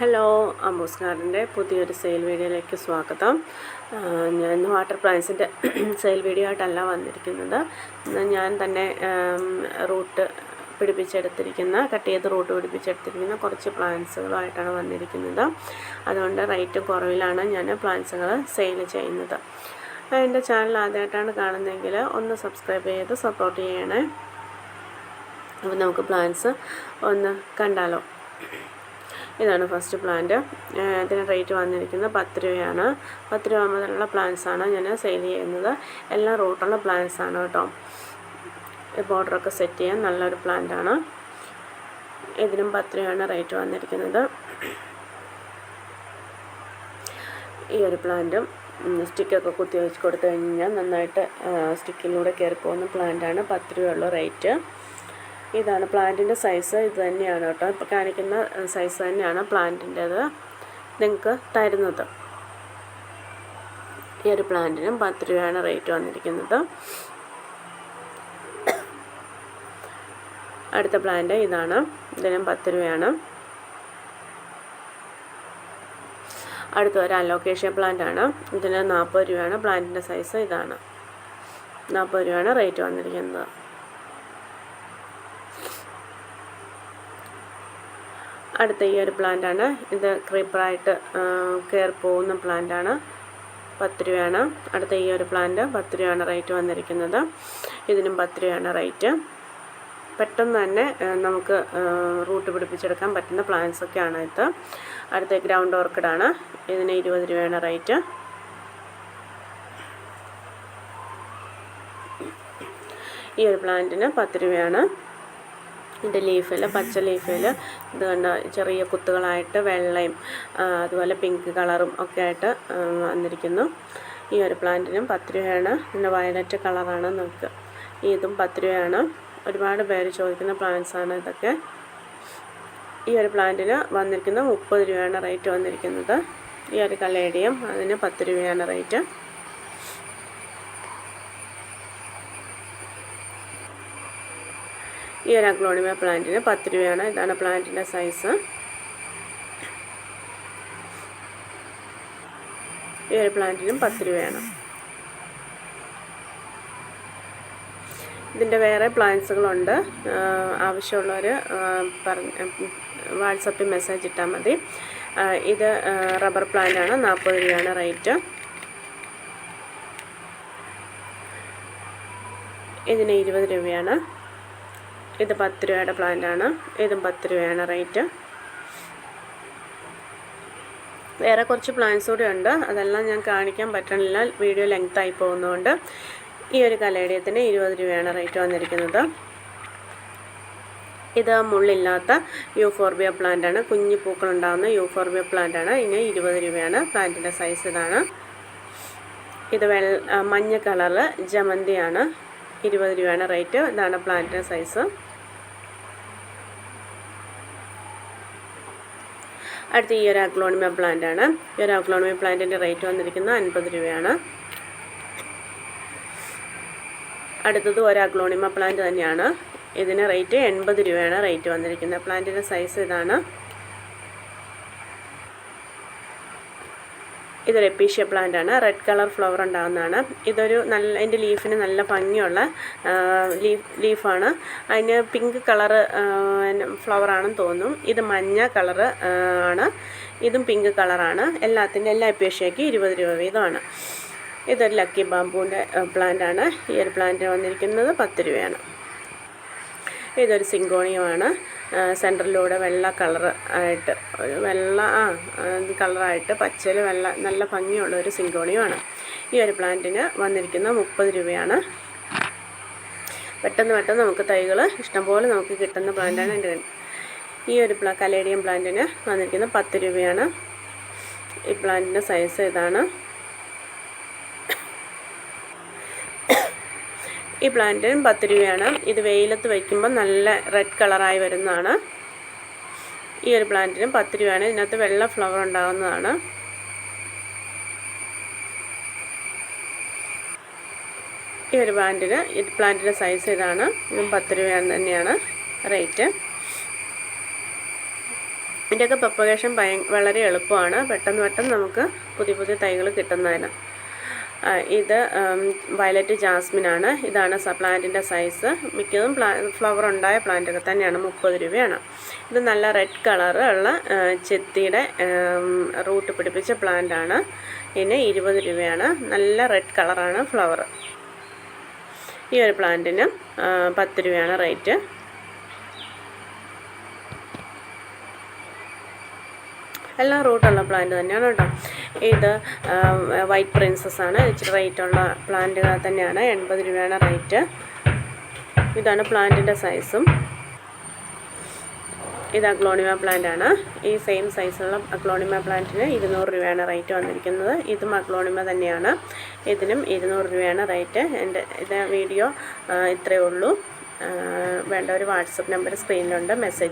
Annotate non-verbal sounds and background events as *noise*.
Hello അമ്മൂസ് ഗാർഡന്റെ പുതിയൊരു sale വീഡിയോയിലേക്ക് സ്വാഗതം. ഞാൻ വാട്ടർ പ്ലാന്റ്സിന്റെ *clears throat* സെയിൽ വീഡിയോ ആയിട്ടല്ല വന്നിരിക്കുന്നത്. ഞാൻ തന്നെ റൂട്ട് പിടിപ്പിച്ചെടുത്തിരിക്കുന്ന കട്ട് ചെയ്ത് റൂട്ട് പിടിപ്പിച്ചെടുത്തിരിക്കുന്ന കുറച്ച് പ്ലാന്റ്സുകളുമായിട്ടാണ് വന്നിരിക്കുന്നത്. അതുകൊണ്ട് റേറ്റ് കുറവിലാണ് ഞാൻ പ്ലാന്റ്സുകൾ സെയിൽ ചെയ്യുന്നത്. എന്റെ ചാനൽ ആദ്യമായിട്ടാണ് കാണുന്നതെങ്കിൽ ഒന്ന് സബ്സ്ക്രൈബ് ചെയ്ത് സപ്പോർട്ട് ചെയ്യണേ. അപ്പോൾ നമുക്ക് പ്ലാന്റ്സ് ഒന്ന് കണ്ടാലോ. ഇതാണ് ഫസ്റ്റ് പ്ലാന്റ് ഇതിന് റേറ്റ് വന്നിരിക്കുന്നത് പത്ത് രൂപയാണ് പത്ത് രൂപ മുതലുള്ള പ്ലാന്റ്സാണ് ഞാൻ സെയിൽ ചെയ്യുന്നത്. എല്ലാം റൂട്ടുള്ള പ്ലാന്റ്സ് ആണ് കേട്ടോ. ബോർഡറൊക്കെ സെറ്റ് ചെയ്യാൻ നല്ലൊരു പ്ലാന്റ് ആണ്. ഇതിനും പത്ത് രൂപയാണ് റേറ്റ് വന്നിരിക്കുന്നത്. ഈ ഒരു പ്ലാന്റും സ്റ്റിക്കൊക്കെ കുത്തി വെച്ച് കൊടുത്തു കഴിഞ്ഞാൽ നന്നായിട്ട് സ്റ്റിക്കിലൂടെ കയറി പോകുന്ന പ്ലാന്റാണ് പത്ത് രൂപയുള്ള റേറ്റ് ഇതാണ് പ്ലാന്റിന്റെ സൈസ് ഇത് തന്നെയാണ് കേട്ടോ. ഇപ്പോൾ കാണിക്കുന്ന സൈസ് തന്നെയാണ് പ്ലാന്റിന്റേത് നിങ്ങൾക്ക് തരുന്നത്. ഈ ഒരു പ്ലാന്റിനും പത്ത് രൂപയാണ് റേറ്റ് വന്നിരിക്കുന്നത്. അടുത്ത പ്ലാന്റ് ഇതാണ്. ഇതിനും പത്ത് രൂപയാണ്. അടുത്ത ഒരു അലോക്കേഷ്യ പ്ലാന്റ് ആണ്. ഇതിന് നാൽപ്പത് രൂപയാണ്. പ്ലാന്റിന്റെ സൈസ് ഇതാണ്. നാൽപ്പത് രൂപയാണ് റേറ്റ് വന്നിരിക്കുന്നത്. അടുത്ത ഈ ഒരു പ്ലാന്റാണ് ഇത് ക്രീപ്പറായിട്ട് കയറി പോകുന്ന പ്ലാന്റാണ് പത്ത് രൂപയാണ്. അടുത്ത ഈ ഒരു പ്ലാന്റ് പത്ത് രൂപയാണ് റേറ്റ് വന്നിരിക്കുന്നത്. ഇതിനും പത്ത് രൂപയാണ് റേറ്റ് പെട്ടെന്ന് തന്നെ നമുക്ക് റൂട്ട് പിടിപ്പിച്ചെടുക്കാൻ പറ്റുന്ന പ്ലാന്റ്സ് ഒക്കെയാണ് ഇത്. അടുത്ത ഗ്രൗണ്ട് ഓർക്കിഡാണ് ഇതിന് ഇരുപത് രൂപയാണ് റേറ്റ് ഈ ഒരു പ്ലാന്റിന് പത്ത് രൂപയാണ്. ഇതിന്റെ ലീഫിൽ പച്ച ലീഫിൽ ഇത് കണ്ട ചെറിയ കുത്തുകളായിട്ട് വെള്ളയും അതുപോലെ പിങ്ക് കളറും ഒക്കെ ആയിട്ട് വന്നിരിക്കുന്നു. ഈ ഒരു പ്ലാന്റിനും പത്ത് രൂപയാണ്. പിന്നെ വയലറ്റ് കളറാണ് നമുക്ക് ഇതും പത്ത് രൂപയാണ്. ഒരുപാട് പേര് ചോദിക്കുന്ന പ്ലാന്റ്സ് ആണ് ഇതൊക്കെ. ഈ ഒരു പ്ലാന്റിന് വന്നിരിക്കുന്ന മുപ്പത് രൂപയാണ് റേറ്റ് വന്നിരിക്കുന്നത്. ഈ ഒരു കലേഡിയം അതിന് പത്ത് രൂപയാണ് റേറ്റ്. ഈ ഒരു അഗ്ലോണിമ പ്ലാന്റിന് പത്ത് രൂപയാണ്. ഇതാണ് പ്ലാന്റിന്റെ സൈസ്. ഈ ഒരു പ്ലാന്റിനും പത്ത് രൂപയാണ്. ഇതിന്റെ വേറെ പ്ലാന്റ്സുകളുണ്ട്. ആവശ്യമുള്ളവർ പറഞ്ഞ് വാട്സപ്പിൽ മെസ്സേജ് ഇട്ടാൽ മതി. ഇത് റബ്ബർ പ്ലാന്റ് ആണ് നാൽപ്പത് രൂപയാണ് റേറ്റ്. ഇതിന് ഇരുപത് രൂപയാണ്. ഇത് പത്ത് രൂപയുടെ പ്ലാന്റാണ് ഇതും പത്ത് രൂപയാണ് റേറ്റ് വേറെ കുറച്ച് പ്ലാന്റ്സ് കൂടി ഉണ്ട്. അതെല്ലാം ഞാൻ കാണിക്കാൻ പറ്റണില്ല. വീഡിയോ ലെങ്ത് ആയി പോകുന്നതുകൊണ്ട് ഈ ഒരു കലേഡിയത്തിന് ഇരുപത് രൂപയാണ് റേറ്റ് വന്നിരിക്കുന്നത്. ഇത് മുള്ളില്ലാത്ത യൂഫോർബിയ പ്ലാന്റ് ആണ്. കുഞ്ഞു പൂക്കൾ ഉണ്ടാകുന്ന യൂഫോർബിയ പ്ലാന്റ് ആണ്. ഇതിന് ഇരുപത് രൂപയാണ്. പ്ലാന്റിന്റെ സൈസ് ഇതാണ്. ഇത് വെള്ള മഞ്ഞ കളറ് ജമന്തിയാണ്. ഇരുപത് രൂപയാണ് റേറ്റ് ഇതാണ് പ്ലാന്റിന്റെ സൈസ് അടുത്ത ഈ ഒരു അഗ്ലോണിമ പ്ലാന്റ് ആണ്. ഈ ഒരു അഗ്ലോണിമ പ്ലാന്റിന്റെ റേറ്റ് വന്നിരിക്കുന്നത് അൻപത് രൂപയാണ്. അടുത്തത് ഒരു അക്ലോണിമ പ്ലാന്റ് തന്നെയാണ്. ഇതിന് റേറ്റ് എൺപത് രൂപയാണ് റേറ്റ് വന്നിരിക്കുന്നത്. പ്ലാന്റിന്റെ സൈസ് ഇതാണ്. ഇതൊരു എപ്പീഷ്യ പ്ലാന്റ് ആണ്. റെഡ് കളർ ഫ്ലവർ ഉണ്ടാകുന്നതാണ് ഇതൊരു നല്ല അതിന്റെ ലീഫിന് നല്ല ഭംഗിയുള്ള ലീഫ് ലീഫാണ് അതിന് പിങ്ക് കളറ് ഫ്ലവർ ആണെന്ന് തോന്നും. ഇത് മഞ്ഞ കളറ് ആണ്. ഇതും പിങ്ക് കളറാണ് എല്ലാത്തിന്റെ എല്ലാ എപ്പീഷ്യയ്ക്കും ഇരുപത് രൂപ വീതമാണ്. ഇതൊരു ലക്കി ബാമ്പൂവിന്റെ പ്ലാന്റ് ആണ്. ഈ ഒരു പ്ലാന്റ് വന്നിരിക്കുന്നത് പത്ത് രൂപയാണ്. ഇതൊരു സിങ്കോണിയമാണ്. സെന്ററിലൂടെ വെള്ള കളർ ആയിട്ട് ഒരു വെള്ള ആ കളറായിട്ട് പച്ചയിൽ വെള്ള നല്ല ഭംഗിയുള്ള ഒരു സിങ്കോണിയുമാണ്. ഈ ഒരു പ്ലാന്റിന് വന്നിരിക്കുന്ന മുപ്പത് രൂപയാണ്. പെട്ടെന്ന് പെട്ടെന്ന് നമുക്ക് തൈകൾ ഇഷ്ടംപോലെ നമുക്ക് കിട്ടുന്ന പ്ലാന്റാണ് എന്റെ ഈ ഒരു പ്ലാ കലേഡിയം പ്ലാന്റിന് വന്നിരിക്കുന്ന പത്ത് രൂപയാണ്. ഈ പ്ലാന്റിന്റെ സൈസ് ഇതാണ്. ഈ പ്ലാന്റിനും പത്ത് രൂപയാണ് ഇത് വെയിലത്ത് വയ്ക്കുമ്പോൾ നല്ല റെഡ് കളറായി വരുന്നതാണ്. ഈ ഒരു പ്ലാന്റിനും പത്ത് രൂപയാണ് ഇതിനകത്ത് വെള്ള ഫ്ലവർ ഉണ്ടാകുന്നതാണ് ഈ ഒരു പ്ലാന്റിന് ഈ പ്ലാന്റിന്റെ സൈസ് ഇതാണ്. ഇതും പത്ത് രൂപയാണ് തന്നെയാണ് റേറ്റ് ഇതിന്റെയൊക്കെ പ്രൊപ്പഗേഷൻ ഭയ വളരെ എളുപ്പമാണ്. പെട്ടെന്ന് പെട്ടെന്ന് നമുക്ക് പുതിയ പുതിയ തൈകൾ കിട്ടുന്നതിന്. ഇത് വയലറ്റ് ജാസ്മിൻ ആണ് ഇതാണ് പ്ലാന്റിന്റെ സൈസ്. മിക്കതും പ്ലാ ഫ്ലവർ ഉണ്ടായ പ്ലാന്റൊക്കെ തന്നെയാണ്. മുപ്പത് രൂപയാണ്. ഇത് നല്ല റെഡ് കളറ് ഉള്ള ചെത്തിയുടെ റൂട്ട് പിടിപ്പിച്ച പ്ലാന്റാണ്. ഇതിന് ഇരുപത് രൂപയാണ്. നല്ല റെഡ് കളറാണ് ഫ്ലവർ ഈ ഒരു പ്ലാന്റിന് പത്ത് രൂപയാണ് റേറ്റ്. എല്ലാം റൂട്ടുള്ള പ്ലാന്റ് തന്നെയാണ് കേട്ടോ. ഇത് വൈറ്റ് പ്രിൻസസ് ആണ്. ഇച്ചിരി റേറ്റ് ഉള്ള പ്ലാന്റുകൾ തന്നെയാണ്. എൺപത് രൂപയാണ് റേറ്റ് ഇതാണ് പ്ലാന്റിന്റെ സൈസും ഇത് അഗ്ലോണിമ പ്ലാന്റ് ആണ്. ഈ സെയിം സൈസുള്ള അഗ്ലോണിമ പ്ലാന്റിന് ഇരുന്നൂറ് രൂപയാണ് റേറ്റ് വന്നിരിക്കുന്നത്. ഇതും അഗ്ലോണിമ തന്നെയാണ്. ഇതിനും ഇരുന്നൂറ് രൂപയാണ് റേറ്റ് എന്റെ ഇത് വീഡിയോ ഇത്രയേ ഉള്ളൂ. വേണ്ട ഒരു വാട്സപ്പ് നമ്പർ സ്ക്രീനിലുണ്ട് മെസ്സേജ്